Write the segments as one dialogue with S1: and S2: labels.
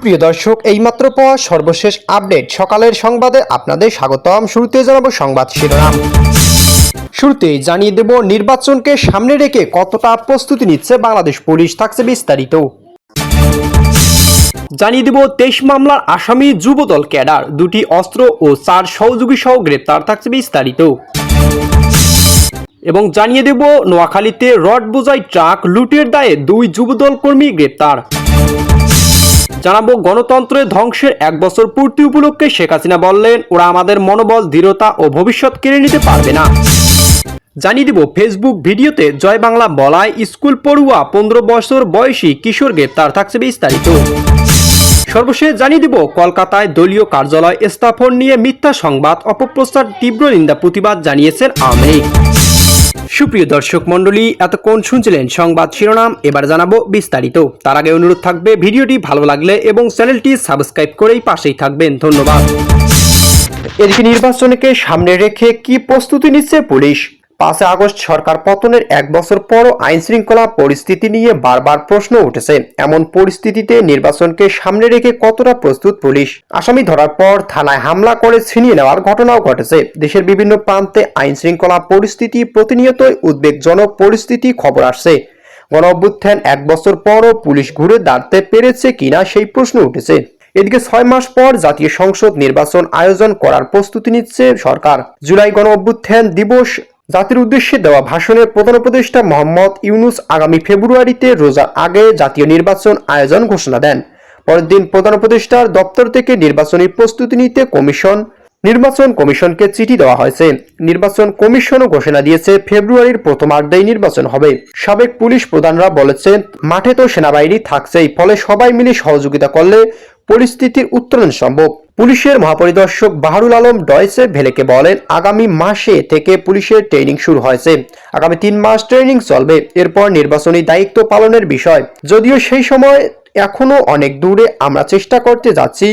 S1: সুপ্রিয় দর্শক, এইমাত্র পাওয়া সর্বশেষ আপডেট। সকালের সংবাদে আপনাদের স্বাগতম। শুরুতে জানাব সংবাদ শিরোনাম। শুরুতেই জানিয়ে দেব, নির্বাচনকে সামনে রেখে কতটা প্রস্তুতি নিচ্ছে বাংলাদেশ পুলিশ, থাকছে বিস্তারিত। জানিয়ে দেব, তেইশ মামলার আসামি যুবদল ক্যাডার, দুটি অস্ত্র ও চার সহযোগী সহ গ্রেপ্তার, থাকছে বিস্তারিত। এবং জানিয়ে দেব, নোয়াখালীতে রড বোঝাই ট্রাক লুটের দায়ে দুই যুবদল কর্মী গ্রেপ্তার। জানাব, গণতন্ত্রের ধ্বংসের এক বছর পূর্তি উপলক্ষে শেখ হাসিনা বললেন, ওরা আমাদের মনোবল, দৃঢ়তা ও ভবিষ্যৎ কেড়ে নিতে পারবে না। জানিয়ে দিব, ফেসবুক ভিডিওতে জয় বাংলা বলায় স্কুল পড়ুয়া পনেরো বছর বয়সী কিশোর গ্রেপ্তার, থাকছে বিস্তারিত। সর্বশেষ জানিয়ে দিব, কলকাতায় দলীয় কার্যালয় স্থাপন নিয়ে মিথ্যা সংবাদ, অপপ্রচার, তীব্র নিন্দা, প্রতিবাদ জানিয়েছেন আওয়ামী সুপ্রিয় দর্শক মণ্ডলী, এতক্ষণ শুনছিলেন সংবাদ শিরোনাম, এবার জানাব বিস্তারিত। তার আগে অনুরোধ থাকবে, ভিডিওটি ভালো লাগলে এবং চ্যানেলটি সাবস্ক্রাইব করেই পাশেই থাকবেন। ধন্যবাদ। এদিকে নির্বাচনকে সামনে রেখে কি প্রস্তুতি নিচ্ছে পুলিশ? পাঁচই আগস্ট সরকার পতনের এক বছর পরও আইন শৃঙ্খলা পরিস্থিতি নিয়ে বারবার প্রশ্ন উঠেছে। এমন পরিস্থিতিতে নির্বাচনকে সামনে রেখে কতটা প্রস্তুত পুলিশ? আসামি ধরার পর থানায় হামলা করে ছিনিয়ে নেওয়ার ঘটনাও ঘটেছে। দেশের বিভিন্ন প্রান্তে আইন শৃঙ্খলা পরিস্থিতি প্রতিনিয়তই উদ্বেগজনক পরিস্থিতি খবর আসছে। গণ অভ্যুত্থান এক বছর পরও পুলিশ ঘুরে দাঁড়াতে পেরেছে কিনা সেই প্রশ্ন উঠেছে। এদিকে ছয় মাস পর জাতীয় সংসদ নির্বাচন আয়োজন করার প্রস্তুতি নিচ্ছে সরকার। জুলাই গণ অভ্যুত্থান দিবস জাতির উদ্দেশ্যে দেওয়া ভাষণের প্রধান উপদেষ্টা মোহাম্মদ ইউনুস আগামী ফেব্রুয়ারিতে রোজার আগে জাতীয় নির্বাচন আয়োজন ঘোষণা দেন। পরের দিন প্রধান উপদেষ্টার দপ্তর থেকে নির্বাচনী প্রস্তুতি নিতে কমিশন, নির্বাচন কমিশনকে চিঠি দেওয়া হয়েছে। নির্বাচন কমিশনও ঘোষণা দিয়েছে ফেব্রুয়ারির প্রথমার্ধেই নির্বাচন হবে। সাবেক পুলিশ প্রধানরা বলেছেন, মাঠে তো সেনাবাহিনী থাকছেই, ফলে সবাই মিলে সহযোগিতা করলে পরিস্থিতির উত্তরণ সম্ভব। পুলিশের মহাপরিদর্শক বাহারুল আলম ডয়েসে ভেলেকে বলেন, আগামী মাসে থেকে পুলিশের ট্রেনিং শুরু হয়েছে। আগামী তিন মাস ট্রেনিং চলবে। এরপর নির্বাচনী দায়িত্ব পালনের বিষয়। যদিও সেই সময় এখনও অনেক দূরে আমরা চেষ্টা করতে যাচ্ছি,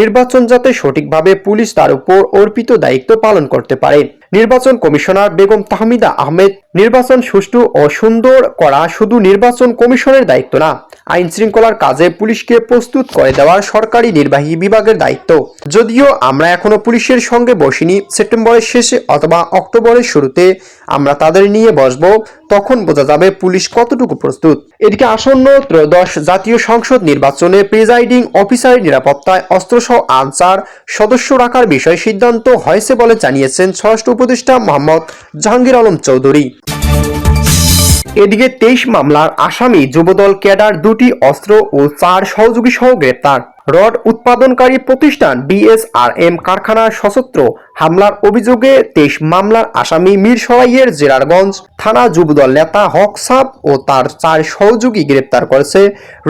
S1: নির্বাচন যাতে সঠিকভাবে পুলিশ তার উপর অর্পিত দায়িত্ব পালন করতে পারে। নির্বাচন কমিশনার বেগম তাহমিদা আহমেদ, নির্বাচন সুষ্ঠু ও সুন্দর করা শুধু নির্বাচন কমিশনের দায়িত্ব না, আইন শৃঙ্খলার কাজে পুলিশকে প্রস্তুত করে দেওয়া সরকারি নির্বাহী বিভাগের দায়িত্ব। যদিও আমরা এখনও পুলিশের সঙ্গে বসিনি সেপ্টেম্বরের শেষে অথবা অক্টোবরের শুরুতে আমরা তাদের নিয়ে বসব, তখন বোঝা যাবে পুলিশ কতটুকু প্রস্তুত। এদিকে আসন্ন ত্রয়োদশ জাতীয় সংসদ নির্বাচনে প্রিজাইডিং অফিসারের নিরাপত্তায় অস্ত্রসহ আনসার সদস্য রাখার বিষয়ে সিদ্ধান্ত হয়েছে বলে জানিয়েছেন স্বরাষ্ট্র উপদেষ্টা মোহাম্মদ জাহাঙ্গীর আলম চৌধুরী। এদিকে তেইশ মামলার আসামি যুবদল ক্যাডার দুটি অস্ত্র ও চার সহযোগী সহ গ্রেপ্তার। রড উৎপাদনকারী প্রতিষ্ঠান বিএসআরএম কারখানার সশস্ত্র হামলার অভিযোগে তেইশ মামলার আসামি মিরসরাইয়ের জেরারগঞ্জ থানা যুবদল নেতা হক সাব ও তার চার সহযোগী গ্রেপ্তার করেছে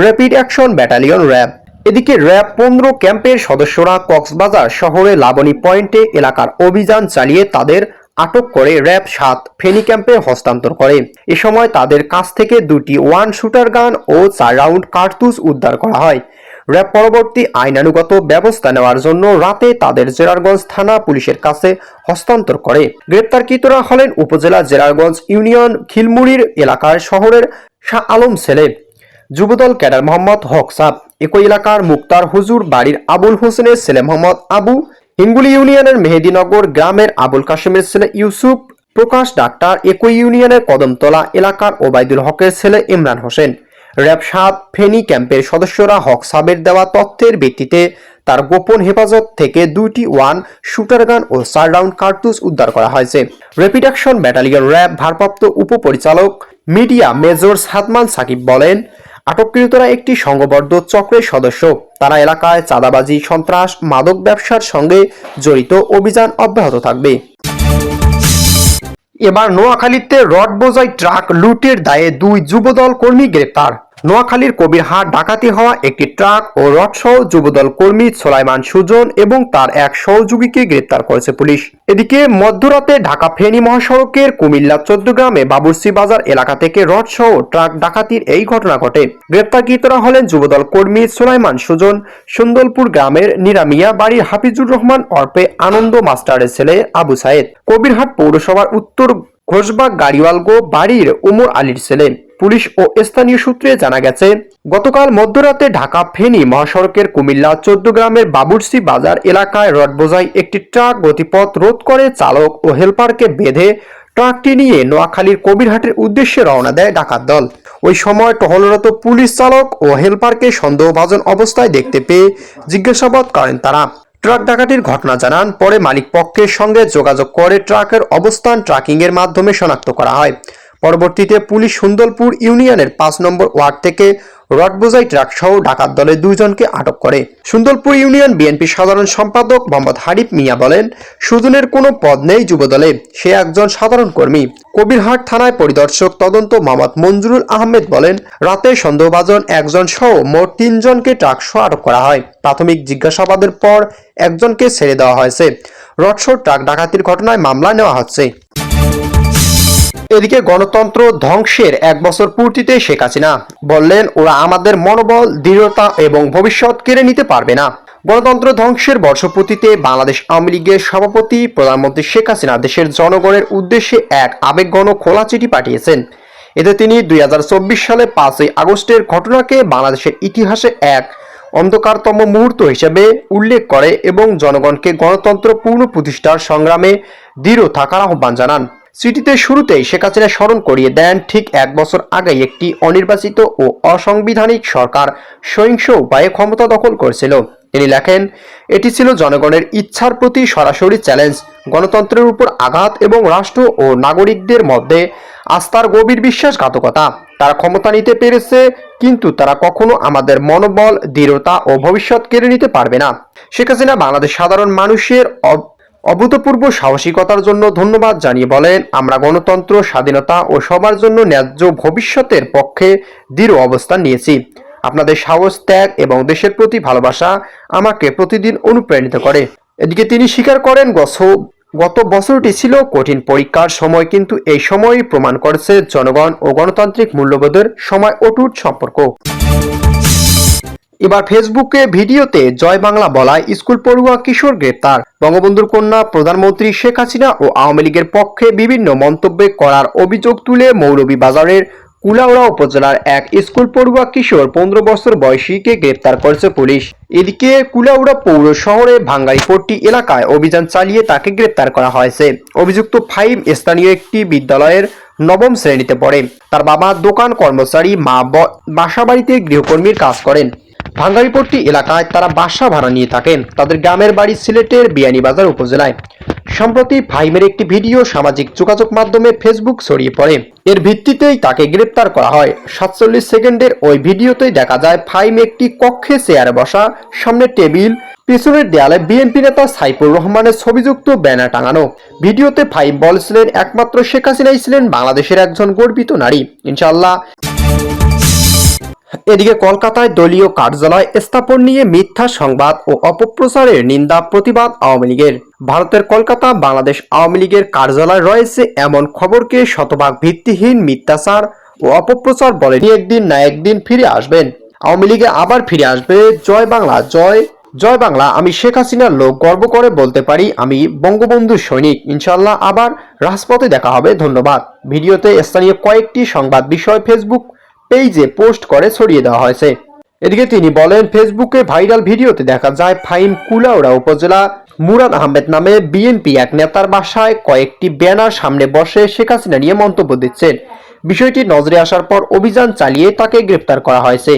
S1: র্যাপিড অ্যাকশন ব্যাটালিয়ন র্যাব। এদিকে র্যাব পনেরো ক্যাম্পের সদস্যরা কক্সবাজার শহরে লাবণী পয়েন্টে এলাকার অভিযান চালিয়ে তাদের আটক করে র্যাব সাত ফেনী ক্যাম্পে হস্তান্তর করে। এ সময় তাদের কাছ থেকে দুটি ওয়ান শুটার গান ও চার রাউন্ড কার্তুজ উদ্ধার করা হয়। র্যাব পরবর্তী আইনানুগত ব্যবস্থা নেওয়ার জন্য রাতে তাদের জেরারগঞ্জ থানা পুলিশের কাছে হস্তান্তর করে। গ্রেপ্তারকৃতরা হলেন উপজেলা জেরারগঞ্জ ইউনিয়ন খিলমুড়ির এলাকার শহরের শাহ আলম ছেলে। যুবদল ক্যাডার মোহাম্মদ হক সাব একই এলাকার মুক্তার হুজুর বাড়ির আবুল হোসেনের ছেলে মোহাম্মদ আবু, হিঙ্গুলি ইউনিয়নের মেহেদিনগর গ্রামের আবুল কাশেমের ছেলে ইউসুফ, প্রকাশ ডাক্তার একই ইউনিয়নের কদমতলা এলাকার ওবায়দুল হকের ছেলে ইমরান হোসেন। র্যাব সাত ফেনী ক্যাম্পের সদস্যরা হক সাবের দেওয়া তথ্যের ভিত্তিতে তার গোপন হেফাজত থেকে দুইটি ওয়ান, শুটার গান ও চার রাউন্ড উদ্ধার করা হয়েছে। র্যাপিড অ্যাকশন ব্যাটালিয়ন র্যাব ভারপ্রাপ্ত উপপরিচালক মিডিয়া মেজর সাদমান সাকিব বলেন আটককৃতরা একটি সংঘবদ্ধ চক্রের সদস্য। তারা এলাকায় চাঁদাবাজি, সন্ত্রাস, মাদক ব্যবসার সঙ্গে জড়িত অভিযান অব্যাহত থাকবে। এবার নোয়াখালীতে রড বোঝাই ট্রাক লুটের দায়ে দুই যুবদল কর্মী গ্রেপ্তার। নোয়াখালীর কবিরহাট ডাকাতি হওয়া একটি ট্রাক ও রডসহ যুবদল কর্মী সোলাইমান সুজন এবং তার এক সহযোগীকে গ্রেপ্তার করেছে পুলিশ। এদিকে মধ্যরাতে ঢাকা ফেনী মহাসড়কের কুমিল্লা চোদ্দগ্রামে বাবুরসি বাজার এলাকা থেকে রডসহ ট্রাক ডাকাতির এই ঘটনা ঘটে। গ্রেপ্তারকৃতরা হলেন যুবদল কর্মী সোলাইমান সুজন সুন্দরপুর গ্রামের নিরামিয়া বাড়ির হাফিজুর রহমান অর্পে আনন্দ মাস্টারের ছেলে আবু সায়েদ। কবিরহাট পৌরসভার উত্তর ঘোষবাগ গাড়িওয়ালগো বাড়ির উমর আলীর ছেলে। পুলিশ ও স্থানীয় সূত্রে জানা গেছে, গতকাল মধ্যরাতে ঢাকা ফেনী মহাসড়কের কুমিল্লা চোদ্দ গ্রামের বাবুরসি বাজার এলাকায় রড বোঝাই একটি ট্রাক গতিপথ রোধ করে চালক ও হেলপারকে বেঁধে ট্রাকটি নিয়ে নোয়াখালীর কবিরহাটের উদ্দেশ্যে রওনা দেয় ডাকাত দল। ওই সময় টহলরত পুলিশ চালক ও হেলপারকে সন্দেহভাজন অবস্থায় দেখতে পেয়ে জিজ্ঞাসাবাদ করেন তারা। ট্রাক ডাকাতির ঘটনা জানান, পরে মালিক পক্ষের সঙ্গে যোগাযোগ করে ট্রাকের অবস্থান ট্র্যাকিং এর মাধ্যমে শনাক্ত করা হয়। পরবর্তীতে পুলিশ সুন্দরপুর ইউনিয়নের পাঁচ নম্বর ওয়ার্ড থেকে রডবোজাই ট্রাক সহ ডাকাত দলের দুইজনকে আটক করে। সুন্দরপুর ইউনিয়ন বিএনপি সাধারণ সম্পাদক মোহাম্মদ হারিফ মিয়া বলেন, সুজনের কোনো পদ নেই যুবদলে। সে একজন সাধারণ কর্মী। কবিরহাট থানায় পরিদর্শক তদন্ত মোহাম্মদ মঞ্জুরুল আহমেদ বলেন, রাতে সন্দেহভাজন একজন সহ মোট তিনজনকে ট্রাক সহ আটক করা হয়। প্রাথমিক জিজ্ঞাসাবাদের পর একজনকে ছেড়ে দেওয়া হয়েছে। রডশো ট্রাক ডাকাতির ঘটনায় মামলা নেওয়া হচ্ছে। এদিকে গণতন্ত্র ধ্বংসের এক বছর পূর্তিতে শেখ হাসিনা বললেন, ওরা আমাদের মনোবল, দৃঢ়তা এবং ভবিষ্যৎ কেড়ে নিতে পারবে না। গণতন্ত্র ধ্বংসের বর্ষপূর্তিতে বাংলাদেশ আওয়ামী লীগের সভাপতি প্রধানমন্ত্রী শেখ হাসিনা দেশের জনগণের উদ্দেশ্যে এক আবেগঘন খোলা চিঠি পাঠিয়েছেন। এতে তিনি দুই হাজার চব্বিশ সালে পাঁচই আগস্টের ঘটনাকে বাংলাদেশের ইতিহাসে এক অন্ধকারতম মুহূর্ত হিসেবে উল্লেখ করে এবং জনগণকে গণতন্ত্র পূর্ণ প্রতিষ্ঠার সংগ্রামে দৃঢ় থাকার আহ্বান জানান। চিঠিতে শুরুতেই শেখ হাসিনা স্মরণ করিয়ে দেন ঠিক এক বছর আগে একটি অনির্বাচিত ও অসাংবিধানিক সরকার। সহিংস উপায়ে ক্ষমতা দখল করেছিল। তিনি লেখেন, এটি ছিল জনগণের ইচ্ছার প্রতি সরাসরি চ্যালেঞ্জ, গণতন্ত্রের উপর আঘাত এবং রাষ্ট্র ও নাগরিকদের মধ্যে আস্থার গভীর বিশ্বাসঘাতকতা। তারা ক্ষমতা নিতে পেরেছে, কিন্তু তারা কখনো আমাদের মনোবল, দৃঢ়তা ও ভবিষ্যৎ কেড়ে নিতে পারবে না। শেখ হাসিনা বাংলাদেশ সাধারণ মানুষের অভূতপূর্ব সাহসিকতার জন্য ধন্যবাদ জানিয়ে বলেন, আমরা গণতন্ত্র, স্বাধীনতা ও সবার জন্য ন্যায্য ভবিষ্যতের পক্ষে দৃঢ় অবস্থান নিয়েছি। আপনাদের সাহস, ত্যাগ এবং দেশের প্রতি ভালোবাসা আমাকে প্রতিদিন অনুপ্রাণিত করে। এদিকে তিনি স্বীকার করেন গত বছরটি ছিল কঠিন পরীক্ষার সময়, কিন্তু এই সময়ই প্রমাণ করেছে জনগণ ও গণতান্ত্রিক মূল্যবোধের সময় অটুট সম্পর্ক। এবার ফেসবুকে ভিডিওতে জয় বাংলা বলায় স্কুল পড়ুয়া কিশোর গ্রেপ্তার। বঙ্গবন্ধুর কন্যা প্রধানমন্ত্রী শেখ হাসিনা ও আওয়ামী লীগের পক্ষে বিভিন্ন মন্তব্য করার অভিযোগ তুলে মৌলভীবাজারের কুলাউড়া উপজেলার এক স্কুল পড়ুয়া কিশোর পনেরো বছর বয়সীকে গ্রেপ্তার করেছে পুলিশ। এদিকে কুলাউড়া পৌর শহরে ভাঙ্গাইপট্টি এলাকায় অভিযান চালিয়ে তাকে গ্রেপ্তার করা হয়েছে। অভিযুক্ত ফাইভ স্থানীয় একটি বিদ্যালয়ের নবম শ্রেণীতে পড়ে। তার বাবা দোকান কর্মচারী মা বাসাবাড়িতে গৃহকর্মীর কাজ করেন। ভাঙ্গারিপট্টি এলাকায় তারা বাসা ভাড়া নিয়ে থাকেন। তাদের গ্রামের বাড়ি সিলেটের বিয়ানীবাজার উপজেলায়। সম্প্রতি ফাইমের একটি ভিডিও সামাজিক যোগাযোগ মাধ্যমে ফেসবুক ছড়িয়ে পড়ে। এর ভিত্তিতেই তাকে গ্রেপ্তার করা হয়। সাতচল্লিশ সেকেন্ডের ওই ভিডিওতেই দেখা যায় ফাইম একটি কক্ষে চেয়ারে বসা, সামনে টেবিল, পিছনের দেয়ালে বিএনপি নেতা সাইফুর রহমানের ছবিযুক্ত ব্যানার টাঙানো। ভিডিওতে ফাইম বলছিলেন, একমাত্র শেখ হাসিনাই ছিলেন বাংলাদেশের একজন গর্বিত নারী। ইনশাআল্লাহ। এদিকে কলকাতায় দলীয় কার্যালয় স্থাপন নিয়ে মিথ্যা সংবাদ ও অপপ্রচারের নিন্দা প্রতিবাদ আওয়ামী লীগের। ভারতের কলকাতা, বাংলাদেশ আওয়ামী লীগের কার্যালয় রয়েছে এমন খবরকে শতভাগ ভিত্তিহীন মিথ্যাচার ও অপপ্রচার বলে একদিন না একদিন ফিরে আসবেন। আওয়ামী লীগে আবার ফিরে আসবে। জয় বাংলা, জয় জয় বাংলা। আমি শেখ হাসিনার লোক, গর্ব করে বলতে পারি, আমি বঙ্গবন্ধু সৈনিক। ইনশাল্লাহ আবার রাজপথে দেখা হবে। ধন্যবাদ। ভিডিওতে স্থানীয় কয়েকটি সংবাদ বিষয় ফেসবুক পেজে পোস্ট করে ছড়িয়ে দেওয়া হয়েছে। এদিকে তিনি বলেন, ফেসবুকে ভাইরাল ভিডিওতে দেখা যায় ফাইম কুলাউড়া উপজেলা মুরাদ আহমেদ নামে বিএনপি এক নেতার বাসায় কয়েকটি ব্যানার সামনে বসে শেখ হাসিনা নিয়ে মন্তব্য দিচ্ছেন। বিষয়টি নজরে আসার পর অভিযান চালিয়ে তাকে গ্রেপ্তার করা হয়েছে।